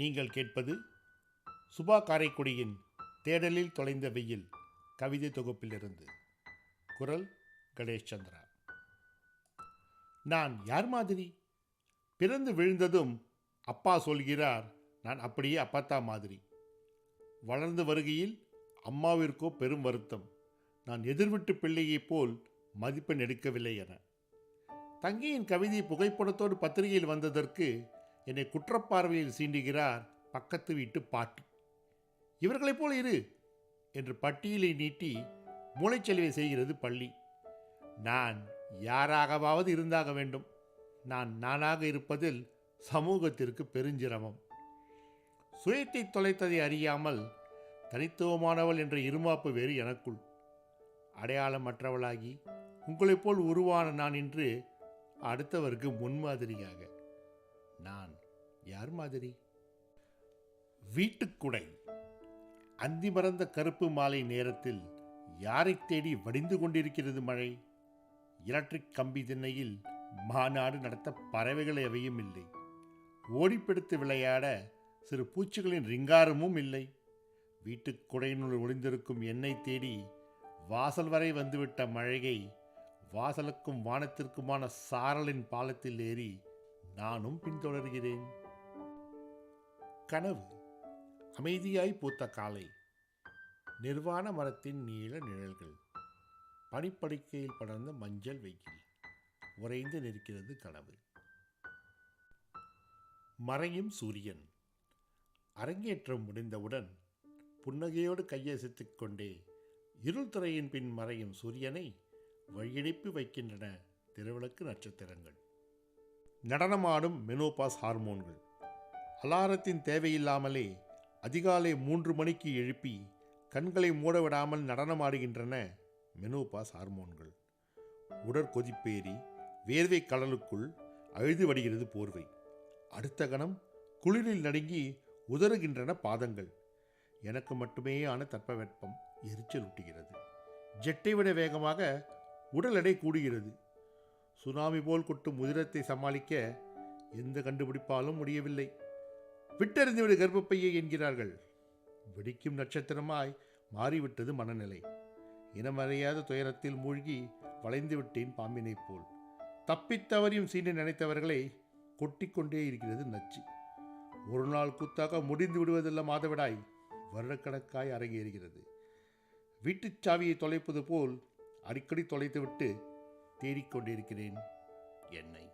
நீங்கள் கேட்பது சுபா காரைக்குடியின் தேடலில் தொலைந்த வெயில் கவிதை தொகுப்பிலிருந்து. குரல் கணேஷ் சந்திரா. நான் யார் மாதிரி? பிறந்து விழுந்ததும் அப்பா சொல்கிறார் நான் அப்படியே அப்பத்தா மாதிரி. வளர்ந்து வருகையில் அம்மாவிற்கோ பெரும் வருத்தம். நான் எதிர்விட்டு பிள்ளையைப் போல் மதிப்பெண் எடுக்கவில்லை என. தங்கியின் கவிதை புகைப்படத்தோடு பத்திரிகையில் வந்ததற்கு என்னை குற்றப்பார்வையில் சீண்டுகிறார் பக்கத்து வீட்டு பாட்டி. இவர்களைப் போல் இரு என்று பட்டியலை நீட்டி மூளைச்செலவை செய்கிறது பள்ளி. நான் யாராகவாவது இருந்தாக வேண்டும். நான் நானாக இருப்பதில் சமூகத்திற்கு பெருஞ்சிரமம். சுயத்தை தொலைத்ததை அறியாமல் தனித்துவமானவள் என்ற இருமாப்பு வேறு எனக்குள். அடையாளமற்றவளாகி உங்களைப் போல் உருவான நான் இன்று அடுத்தவருக்கு முன்மாதிரியாக. நான் யார் மாதிரி? வீட்டுக்குடை. அந்தி மறந்த கருப்பு மாலை நேரத்தில் யாரை தேடி வடிந்து கொண்டிருக்கிறது மழை? எலக்ட்ரிக் கம்பி திண்ணையில் மாநாடு நடத்த பறவைகள் எவையும் இல்லை. ஓடிப்பிடித்து விளையாட சிறு பூச்சிகளின் ரிங்காரமும் இல்லை. வீட்டுக் குடையினுள் ஒளிந்திருக்கும் எண்ணெய் தேடி வாசல் வரை வந்துவிட்ட மழையை வாசலுக்கும் வானத்திற்குமான சாரலின் பாலத்தில் ஏறி நானும் பின்தொடர்கிறேன். கனவு அமைதியாய் பூத்த காலை நிர்வாண மரத்தின் நீள நிழல்கள் பனிப்படுக்கையில் படர்ந்த மஞ்சள் வெயில் உறைந்து நிற்கிறது கனவு. மறையும் சூரியன் அரங்கேற்றம் முடிந்தவுடன் புன்னகையோடு கையசித்து கொண்டே இருள் துறையின் பின் மறையும் சூரியனை வழியனுப்பி வைக்கின்றன திருவிளக்கு நட்சத்திரங்கள். நடனமாடும் மெனோபாஸ் ஹார்மோன்கள் அலாரத்தின் தேவையில்லாமலே அதிகாலை மூன்று மணிக்கு எழுப்பி கண்களை மூடவிடாமல் நடனமாடுகின்றன மெனோபாஸ் ஹார்மோன்கள் உடற்கொதிப்பேறி வேர்வை கடலுக்குள் அழுது வடிகிறது போர்வை. அடுத்த கணம் குளிரில் நடுங்கி உதறுகின்றன பாதங்கள். எனக்கு மட்டுமேயான தட்பவெப்பம் எரிச்சல் ஊட்டுகிறது ஜெட்டை விட வேகமாக உடல் எடை கூடுகிறது. சுனாமி போல் கொட்டும் உதிரத்தை சமாளிக்க எந்த கண்டுபிடிப்பாலும் முடியவில்லை. விட்டறிந்துவிடு கர்ப்பப்பையை என்கிறார்கள். வெடிக்கும் நட்சத்திரமாய் மாறிவிட்டது மனநிலை. இனமறியாத துயரத்தில் மூழ்கி வளைந்து விட்டேன் பாம்பினைப் போல். தப்பித்தவரையும் சீண்டு நினைத்தவர்களை கொட்டிக்கொண்டே இருக்கிறது நச்சு. ஒரு நாள் கூத்தாக முடிந்து விடுவதில்லை மாதவிடாய் வருடக்கணக்காய் அரங்கேறுகிறது. வீட்டுச் சாவியை தொலைப்பது போல் அடிக்கடி தொலைத்துவிட்டு தேடிக்கொண்டிருக்கிறேன் என்னை.